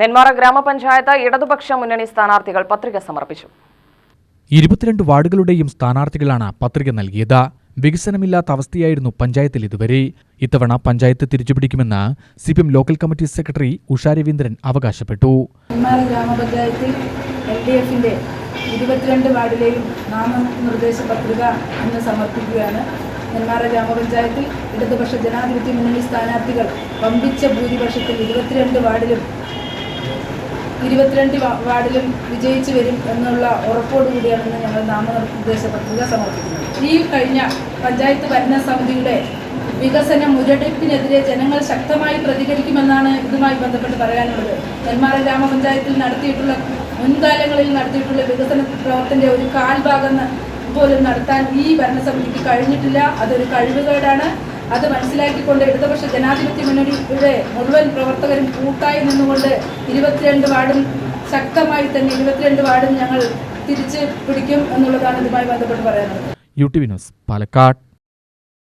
നെന്മാറ ഗ്രാമപഞ്ചായത്ത് ഇടതുപക്ഷ മുന്നണി സ്ഥാനാർത്ഥികൾ പത്രിക സമർപ്പിച്ചു. ഇരുപത്തിരണ്ട് വാർഡുകളുടെയും സ്ഥാനാർത്ഥികളാണ് പത്രിക നൽകിയത്. വികസനമില്ലാത്ത അവസ്ഥയായിരുന്നു പഞ്ചായത്തിൽ ഇതുവരെ. ഇത്തവണ panchayat തിരിച്ചുപിടിക്കുമെന്ന് C P M local committee secretary Usha Raveendran അവകാശപ്പെട്ടു. നെന്മാറ ഗ്രാമപഞ്ചായത്തിൽ എൽ ഡി എഫിന്റെ ഇരുപത്തിരണ്ട് വാർഡിലെയും നാമനിർദ്ദേശ പത്രിക ഇന്ന് സമർപ്പിക്കുകയാണ്. നെന്മാറ ഗ്രാമപഞ്ചായത്തിൽ ഇടതുപക്ഷ ജനാധിപത്യ മുന്നണി സ്ഥാനാർത്ഥികൾ വമ്പിച്ച ഭൂരിപക്ഷത്തിൽ ഇരുപത്തിരണ്ട് വാർഡിലും ഇരുപത്തിരണ്ട് വാർഡിലും വിജയിച്ചു വരും എന്നുള്ള ഉറപ്പോടുകൂടിയാണ് ഇന്ന് ഞങ്ങൾ നാമനിർദ്ദേശ പത്രിക സമർപ്പിക്കുന്നത്. ഈ കഴിഞ്ഞ പഞ്ചായത്ത് ഭരണ സമിതിയുടെ വികസന മുരടിപ്പിനെതിരെ ജനങ്ങൾ ശക്തമായി പ്രതികരിക്കുമെന്നാണ് ഇതുമായി ബന്ധപ്പെട്ട് പറയാനുള്ളത്. നെന്മാറ ഗ്രാമപഞ്ചായത്തിൽ നടത്തിയിട്ടുള്ള മുൻകാലങ്ങളിൽ നടത്തിയിട്ടുള്ള വികസന പ്രവർത്തനത്തിന്റെ ഒരു കാൽഭാഗം പോലും നടത്താൻ ഈ ഭരണസമിതിക്ക് കഴിഞ്ഞിട്ടില്ല. അതൊരു കഴിവുകേടാണ്. അത് മനസ്സിലാക്കിക്കൊണ്ട് ഇടതുപക്ഷ ജനാധിപത്യ മുന്നണിയുടെ മുഴുവൻ പ്രവർത്തകരും കൂട്ടായി നിന്നുകൊണ്ട് ഇരുപത്തിരണ്ട് വാർഡും ശക്തമായി തന്നെ ഇരുപത്തിരണ്ട് വാർഡും ഞങ്ങൾ തിരിച്ച് പിടിക്കും എന്നുള്ളതാണ് ഇതുമായി ബന്ധപ്പെട്ട് പറയാനുള്ളത്. U T Vinod Palakkad.